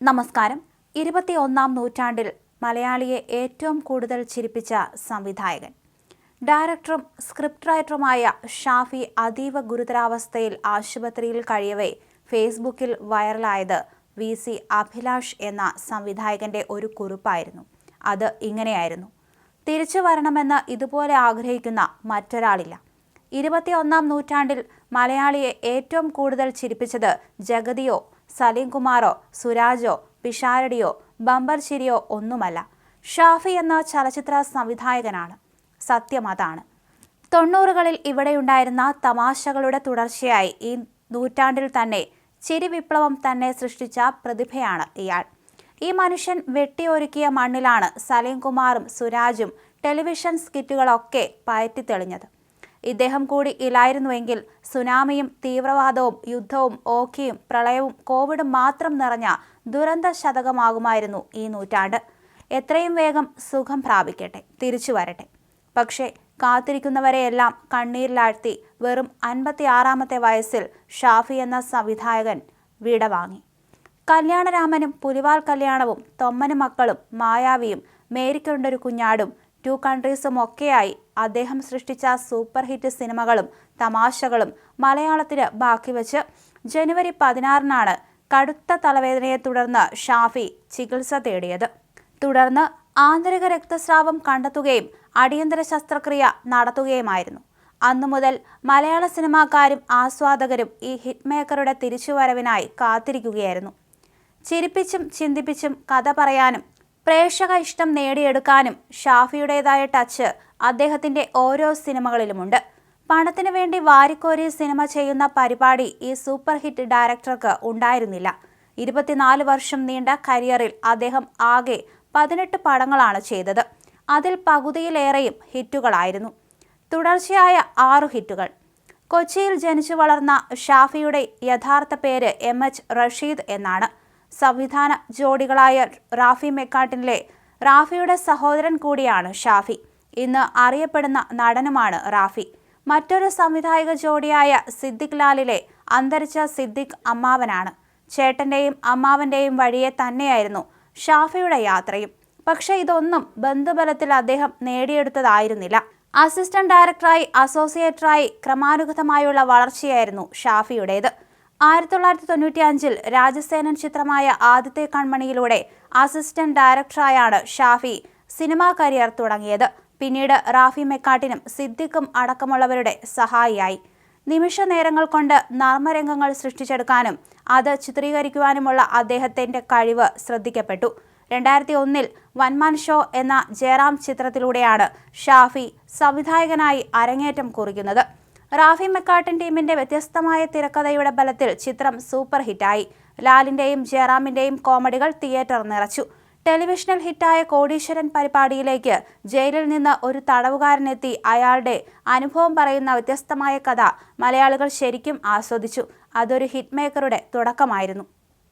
നമസ്കാരം. ഇരുപത്തിയൊന്നാം നൂറ്റാണ്ടിൽ മലയാളിയെ ഏറ്റവും കൂടുതൽ ചിരിപ്പിച്ച സംവിധായകൻ. ഡയറക്ടറും സ്ക്രിപ്റ്റ് റൈറ്ററുമായ ഷാഫി അതീവ ഗുരുതരാവസ്ഥയിൽ ആശുപത്രിയിൽ കഴിയവേ ഫേസ്ബുക്കിൽ വൈറലായത് വി സി അഭിലാഷ് എന്ന സംവിധായകന്റെ ഒരു കുറിപ്പായിരുന്നു. അത് ഇങ്ങനെയായിരുന്നു. തിരിച്ചു വരണമെന്ന് ഇതുപോലെ ആഗ്രഹിക്കുന്ന മറ്റൊരാളില്ല. ഇരുപത്തിയൊന്നാം നൂറ്റാണ്ടിൽ മലയാളിയെ ഏറ്റവും കൂടുതൽ ചിരിപ്പിച്ചത് ജഗതിയോ സലീം കുമാറോ സുരാജോ പിഷാരടിയോ ബമ്പർ ചിരിയോ ഒന്നുമല്ല. ഷാഫി എന്ന ചലച്ചിത്ര സംവിധായകനാണ്. സത്യം അതാണ്. തൊണ്ണൂറുകളിൽ ഇവിടെയുണ്ടായിരുന്ന തമാശകളുടെ തുടർച്ചയായി ഈ നൂറ്റാണ്ടിൽ തന്നെ ചിരി വിപ്ലവം തന്നെ സൃഷ്ടിച്ച പ്രതിഭയാണ് ഇയാൾ. ഈ മനുഷ്യൻ വെട്ടിയൊരുക്കിയ മണ്ണിലാണ് സലീംകുമാറും സുരാജും ടെലിവിഷൻ സ്കിറ്റുകളൊക്കെ പയറ്റിത്തെളിഞ്ഞത്. ഇദ്ദേഹം കൂടി ഇല്ലായിരുന്നുവെങ്കിൽ സുനാമിയും തീവ്രവാദവും യുദ്ധവും ഓക്കിയും പ്രളയവും കോവിഡും മാത്രം നിറഞ്ഞ ദുരന്ത ശതകമാകുമായിരുന്നു ഈ നൂറ്റാണ്ട്. എത്രയും വേഗം സുഖം പ്രാപിക്കട്ടെ തിരിച്ചു വരട്ടെ. പക്ഷേ കാത്തിരിക്കുന്നവരെയെല്ലാം കണ്ണീരിലാഴ്ത്തി വെറും അൻപത്തിയാറാമത്തെ വയസ്സിൽ ഷാഫി എന്ന സംവിധായകൻ വിട വാങ്ങി കല്യാണരാമനും പുലിവാൽ കല്യാണവും തൊമ്മനും മക്കളും മായാവിയും മേരിക്കൊണ്ടൊരു കുഞ്ഞാടും ടു കൺട്രീസും ഒക്കെയായി അദ്ദേഹം സൃഷ്ടിച്ച സൂപ്പർ ഹിറ്റ് സിനിമകളും തമാശകളും മലയാളത്തിന് ബാക്കി വെച്ച് ജനുവരി പതിനാറിനാണ് കടുത്ത തലവേദനയെ തുടർന്ന് ഷാഫി ചികിത്സ തേടിയത്. തുടർന്ന് ആന്തരിക രക്തസ്രാവം കണ്ടെത്തുകയും അടിയന്തര ശസ്ത്രക്രിയ നടത്തുകയുമായിരുന്നു. അന്നു മുതൽ മലയാള സിനിമാക്കാരും ആസ്വാദകരും ഈ ഹിറ്റ് മേക്കറുടെ തിരിച്ചുവരവിനായി കാത്തിരിക്കുകയായിരുന്നു. ചിരിപ്പിച്ചും ചിന്തിപ്പിച്ചും കഥ പറയാനും പ്രേക്ഷക ഇഷ്ടം നേടിയെടുക്കാനും ഷാഫിയുടേതായ ടച്ച് അദ്ദേഹത്തിന്റെ ഓരോ സിനിമകളിലുമുണ്ട്. പണത്തിന് വേണ്ടി വാരിക്കോരി സിനിമ ചെയ്യുന്ന പരിപാടി ഈ സൂപ്പർ ഹിറ്റ് ഡയറക്ടർക്ക് ഉണ്ടായിരുന്നില്ല. ഇരുപത്തിനാല് വർഷം നീണ്ട കരിയറിൽ അദ്ദേഹം ആകെ പതിനെട്ട് പടങ്ങളാണ് ചെയ്തത്. അതിൽ പകുതിയിലേറെയും ഹിറ്റുകളായിരുന്നു. തുടർച്ചയായ ആറു ഹിറ്റുകൾ. കൊച്ചിയിൽ ജനിച്ചു വളർന്ന ഷാഫിയുടെ യഥാർത്ഥ പേര് എം എച്ച് റഷീദ് എന്നാണ്. സംവിധാന ജോഡികളായ റാഫി മെക്കാട്ടിനിലെ റാഫിയുടെ സഹോദരൻ കൂടിയാണ് ഷാഫി. ഇന്ന് അറിയപ്പെടുന്ന നടനുമാണ് റാഫി. മറ്റൊരു സംവിധായക ജോഡിയായ സിദ്ദിഖ് ലാലിലെ അന്തരിച്ച സിദ്ദിഖ് അമ്മാവനാണ്. ചേട്ടന്റെയും അമ്മാവന്റെയും വഴിയെ തന്നെയായിരുന്നു ഷാഫിയുടെ യാത്രയും. പക്ഷേ ഇതൊന്നും ബന്ധുബലത്തിൽ അദ്ദേഹം നേടിയെടുത്തതായിരുന്നില്ല. അസിസ്റ്റന്റ് ഡയറക്ടറായി അസോസിയേറ്ററായി ക്രമാനുഗതമായുള്ള വളർച്ചയായിരുന്നു ഷാഫിയുടേത്. ആയിരത്തി തൊള്ളായിരത്തി തൊണ്ണൂറ്റി അഞ്ചിൽ രാജസേനൻ ചിത്രമായ ആദ്യത്തെ കൺമണിയിലൂടെ അസിസ്റ്റന്റ് ഡയറക്ടറായാണ് ഷാഫി സിനിമാ കരിയർ തുടങ്ങിയത്. പിന്നീട് റാഫി മെക്കാട്ടിനും സിദ്ദിഖും അടക്കമുള്ളവരുടെ സഹായിയായി. നിമിഷ നേരങ്ങൾ കൊണ്ട് നർമ്മരംഗങ്ങൾ സൃഷ്ടിച്ചെടുക്കാനും അത് ചിത്രീകരിക്കുവാനുമുള്ള അദ്ദേഹത്തിന്റെ കഴിവ് ശ്രദ്ധിക്കപ്പെട്ടു. രണ്ടായിരത്തി ഒന്നിൽ വൻമാൻ ഷോ എന്ന ജയറാം ചിത്രത്തിലൂടെയാണ് ഷാഫി സംവിധായകനായി അരങ്ങേറ്റം കുറിക്കുന്നത്. റാഫി മെക്കാട്ടൻ ടീമിന്റെ വ്യത്യസ്തമായ തിരക്കഥയുടെ ബലത്തിൽ ചിത്രം സൂപ്പർ ഹിറ്റായി. ലാലിന്റെയും ജയറാമിന്റെയും കോമഡികൾ തിയേറ്റർ നിറച്ചു. ടെലിവിഷനിൽ ഹിറ്റായ കോടീശ്വരൻ പരിപാടിയിലേക്ക് ജയിലിൽ നിന്ന് ഒരു തടവുകാരനെത്തി. അയാളുടെ അനുഭവം പറയുന്ന വ്യത്യസ്തമായ കഥ മലയാളികൾ ശരിക്കും ആസ്വദിച്ചു. അതൊരു ഹിറ്റ് മേക്കറുടെ തുടക്കമായിരുന്നു.